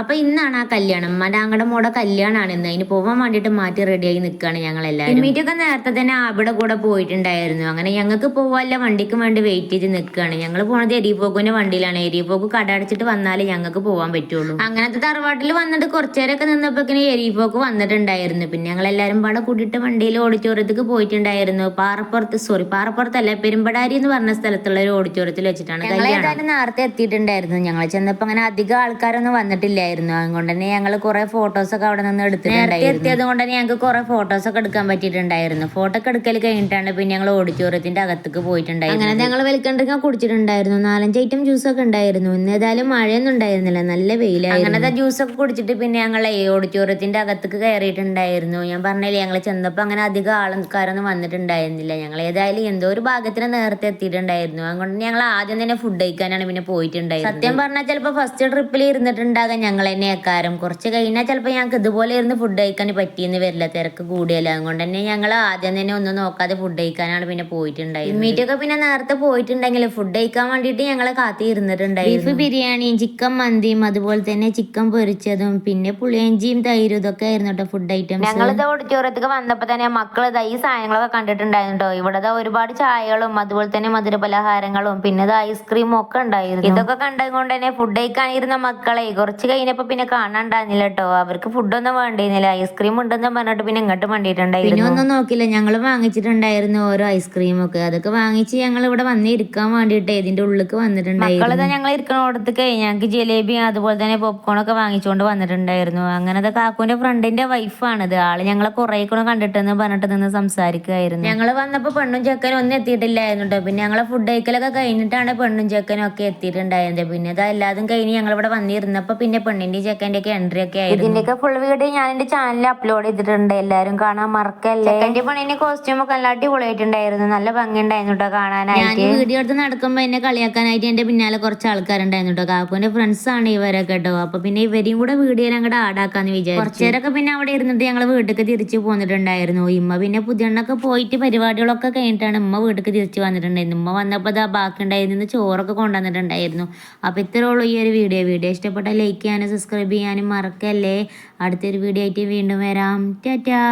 അപ്പൊ ഇന്നാണ് ആ കല്യാണം. മനാങ്ങടെ മോടെ കല്യാണാണ് ഇന്ന്. അതിന് പോകാൻ വേണ്ടിട്ട് മാറ്റി റെഡിയായി നിൽക്കുകയാണ് ഞങ്ങൾ എല്ലാവരും മീറ്റൊക്കെ നേരത്തെ തന്നെ അവിടെ കൂടെ പോയിട്ടുണ്ടായിരുന്നു. അങ്ങനെ ഞങ്ങൾക്ക് പോവാല്ല വണ്ടിക്ക് വേണ്ടി വെയിറ്റ് ചെയ്ത് നിൽക്കുകയാണ് ഞങ്ങൾ പോണത് എരിപോക്കുവിന്റെ വണ്ടിയിലാണ്. എരിപോക്ക് കട അടച്ചിട്ട് വന്നാലേ ഞങ്ങൾക്ക് പോകാൻ പറ്റുള്ളൂ. അങ്ങനത്തെ തറവാട്ടിൽ വന്നിട്ട് കുറച്ചേരൊക്കെ നിന്നപ്പോക്കിന് എരിപോക്ക് വന്നിട്ടുണ്ടായിരുന്നു. പിന്നെ ഞങ്ങൾ എല്ലാവരും പാടെ കൂട്ടിയിട്ട് വണ്ടിയിൽ ഓഡിറ്റോറിയത്തേക്ക് പോയിട്ടുണ്ടായിരുന്നു. പാറപ്പുറത്ത് സോറി പാറപ്പുറത്തല്ല പെരുമ്പടാരി എന്ന് പറഞ്ഞ സ്ഥലത്തുള്ള ഒരു ഓഡിറ്റോറിയത്തിൽ വെച്ചിട്ടാണ് നേരത്തെ എത്തിയിട്ടുണ്ടായിരുന്നു. ഞങ്ങൾ ചെന്നപ്പോ അങ്ങനെ അധികം ആൾക്കാരൊന്നും വന്നിട്ടില്ലായിരുന്നു അതുകൊണ്ട് തന്നെ ഞങ്ങൾ കുറെ ഫോട്ടോസൊക്കെ അവിടെ നിന്ന് എടുത്തിട്ടുണ്ടായിരുന്നു. എത്തിയത് കൊണ്ട് തന്നെ ഞങ്ങൾക്ക് കുറെ ഫോട്ടോസ് ഒക്കെ എടുക്കാൻ പറ്റിയിട്ടുണ്ടായിരുന്നു. ഫോട്ടോ ഒക്കെ എടുക്കൽ കഴിഞ്ഞിട്ടാണ് പിന്നെ ഞങ്ങൾ ഓഡിറ്റോറിയത്തിന്റെ അകത്തേക്ക് പോയിട്ടുണ്ടായിരുന്നു അങ്ങനെ ഞങ്ങൾ വെൽക്കണ്ടൊക്കെ കുടിച്ചിട്ടുണ്ടായിരുന്നു. നാലഞ്ച് ഐറ്റം ജ്യൂസ് ഒക്കെ ഉണ്ടായിരുന്നു. ഇന്ന് ഏതായാലും മഴയൊന്നും ഉണ്ടായിരുന്നില്ല. നല്ല വെയിലായിരുന്നു. അങ്ങനത്തെ ജ്യൂസ് ഒക്കെ കുടിച്ചിട്ട് പിന്നെ ഞങ്ങൾ ഓഡിറ്റോറിയത്തിന്റെ അകത്തേക്ക് കയറിയിട്ടുണ്ടായിരുന്നു. ഞാൻ പറഞ്ഞില്ലേ ഞങ്ങൾ ചെന്നപ്പോൾ അങ്ങനെ അധികം ആൾക്കാരൊന്നും വന്നിട്ടുണ്ടായിരുന്നില്ല. ഞങ്ങൾ ഏതായാലും എന്തോ ഒരു ഭാഗത്തിന് നേരത്തെ എത്തിയിട്ടുണ്ടായിരുന്നു. അതുകൊണ്ട് ഞങ്ങൾ ആദ്യം തന്നെ ഫുഡ് കഴിക്കാനാണ് പിന്നെ പോയിട്ടുണ്ടായിരുന്നത്. സത്യം പറഞ്ഞാൽ ചിലപ്പോൾ ഫസ്റ്റ് ട്രിപ്പിൽ ഇരുന്നിട്ടുണ്ടാകാൻ ഞങ്ങൾ തന്നെ ആക്കാരം കുറച്ച് കഴിഞ്ഞാൽ ചിലപ്പോൾ ഞങ്ങൾക്ക് ഇതുപോലെ ഇരുന്ന് ഫുഡ് കഴിക്കാൻ പറ്റിയെന്ന് വരില്ല. തിരക്ക് കൂടിയല്ല. അതുകൊണ്ട് തന്നെ ഞങ്ങൾ ആദ്യം തന്നെ ഒന്നും നോക്കാതെ ഫുഡ് കഴിക്കാനാണ് പിന്നെ പോയിട്ടുണ്ടായിരുന്നത്. മീറ്റൊക്കെ പിന്നെ നേരത്തെ പോയിട്ടുണ്ടെങ്കിൽ ഫുഡ് കഴിക്കാൻ വേണ്ടിയിട്ട് ഞങ്ങൾ കാത്തിരുന്നിട്ടുണ്ടായിരുന്നു. ബീഫ് ബിരിയാണിയും ചിക്കൻ മന്തിയും അതുപോലെ തന്നെ ചിക്കൻ പൊരിച്ചതും പിന്നെ പുളിയഞ്ചിയും തൈരും ഇതൊക്കെ ആയിരുന്നു കേട്ടോ ഫുഡ് ഐറ്റംസ് ഞങ്ങളിത് ഓഡിറ്റോറിയത്തേക്ക് വന്നപ്പോൾ തന്നെ മക്കൾ ഇതാ ഈ സാധനങ്ങളൊക്കെ കണ്ടിട്ടുണ്ടായിരുന്നു കേട്ടോ ഇവിടെ ഒരുപാട് ചായകളും അതുപോലെ തന്നെ മധുര പലഹാരങ്ങളും പിന്നെ ഐസ്ക്രീമും ഒക്കെ ഉണ്ടായിരുന്നു. ഇതൊക്കെ കണ്ടതുകൊണ്ട് തന്നെ ഫുഡ് കഴിക്കാനിരുന്ന മക്കളെ കുറച്ച് കഴിഞ്ഞപ്പോ പിന്നെ കാണാണ്ടായിരുന്നില്ല കേട്ടോ അവർക്ക് ഫുഡൊന്നും വേണ്ടിയിരുന്നില്ല. ഐസ്ക്രീം ഉണ്ടെന്ന് പറഞ്ഞിട്ട് പിന്നെ ഇങ്ങോട്ട് വേണ്ടിയിട്ടുണ്ടായിരുന്നു പിന്നെ ഒന്നും നോക്കില്ല ഞങ്ങൾ വാങ്ങിച്ചിട്ടുണ്ടായിരുന്നു ഓരോ ഐസ്ക്രീം ഒക്കെ. അതൊക്കെ വാങ്ങിച്ച് ഞങ്ങൾ ഇവിടെ വന്നിരിക്കാൻ വേണ്ടിയിട്ട് ഇതിന്റെ ഉള്ളിലേക്ക് വന്നിട്ടുണ്ടായിരുന്നു. മക്കളെ ഞങ്ങൾ ഇരിക്കണോടത്തേക്ക് ഞങ്ങൾക്ക് ജിലേബി അതുപോലെ തന്നെ പോപ്കോൺ ഒക്കെ വാങ്ങിച്ചുകൊണ്ട് വന്നിട്ടുണ്ടായിരുന്നു. അങ്ങനത്തെ കാക്കുവിന്റെ ഫ്രണ്ടിന്റെ വൈഫാണിത് ആൾ ഞങ്ങളെ കുറെ കൂടെ കണ്ടിട്ടെന്ന് പറഞ്ഞിട്ട് നിന്ന് സംസാരിക്കുമായിരുന്നു ഞങ്ങൾ വന്നപ്പോ പെണ്ണും ചെക്കനും ഒന്നും എത്തിയിട്ടില്ലായിരുന്നു കേട്ടോ പിന്നെ ഞങ്ങളെ ഫുഡ് കഴിക്കലൊക്കെ കഴിഞ്ഞിട്ടാണ് പെണ്ണും ചെക്കനും ഒക്കെ എത്തിയിട്ടുണ്ടായിരുന്നത്. പിന്നെ ഇത് എല്ലാതും കഴിഞ്ഞ് ഞങ്ങൾ ഇവിടെ വന്നിരുന്നപ്പോ പിന്നെ പെണ്ണിന്റെ ചെക്കന്റെ ഒക്കെ എൻട്രി ഒക്കെ ആയിരുന്നു. ഇതിന്റെയൊക്കെ ഫുൾ വീഡിയോ ഞാൻ എന്റെ ചാനലിൽ അപ്ലോഡ് ചെയ്തിട്ടുണ്ട്. എല്ലാരും കാണാൻ മറക്കല്ലേ? എന്റെ പെണ്ണിന്റെ കോസ്റ്റ്യൂം ഒക്കെ നല്ല അടിപൊളിയായിട്ടുണ്ടായിരുന്നു. നല്ല ഭംഗി ഉണ്ടായിരുന്നു കേട്ടോ കാണാനായിട്ട് വീഡിയോ എടുത്ത് നടക്കുമ്പോ എന്നെ കളിയാക്കാനായിട്ട് എന്റെ പിന്നാലെ കുറച്ച് ആൾക്കാരുണ്ടായിരുന്നു കേട്ടോ കാക്കുവിന്റെ ഫ്രണ്ട്സ് ആണ് ഇവരൊക്കെ കേട്ടോ അപ്പൊ പിന്നെ ഇവരെയും കൂടെ വീഡിയോയിൽ അങ്ങോട്ട് ആടാക്കാന്ന് വിചാരിച്ചു. കുറച്ചേരൊക്കെ പിന്നെ അവിടെ ഇരുന്നിട്ട് ഞങ്ങൾ വീട്ടിലേക്ക് തിരിച്ചു പോന്നിട്ടുണ്ടായിരുന്നു. ഇമ്മ പിന്നെ പുതിയണ്ണൊക്കെ പോയിട്ട് പരിപാടികളൊക്കെ കഴിഞ്ഞിട്ടാണ് ഉമ്മ വീട്ടിലേക്ക് തിരിച്ചു വന്നിട്ടുണ്ടായിരുന്നു ഉമ്മ വന്നപ്പോൾ ഇതാ ബാക്കി ഉണ്ടായിരുന്നു ചോറൊക്കെ കൊണ്ടുവന്നിട്ടുണ്ടായിരുന്നു. അപ്പൊ ഇത്രയുള്ളൂ ഈ ഒരു വീഡിയോ വീഡിയോ ഇഷ്ടപ്പെട്ട ലൈക്ക് ചെയ്യാനും സബ്സ്ക്രൈബ് ചെയ്യാനും മറക്കല്ലേ. അടുത്തൊരു വീഡിയോ ആയിട്ട് വീണ്ടും വരാം. ടാറ്റാ.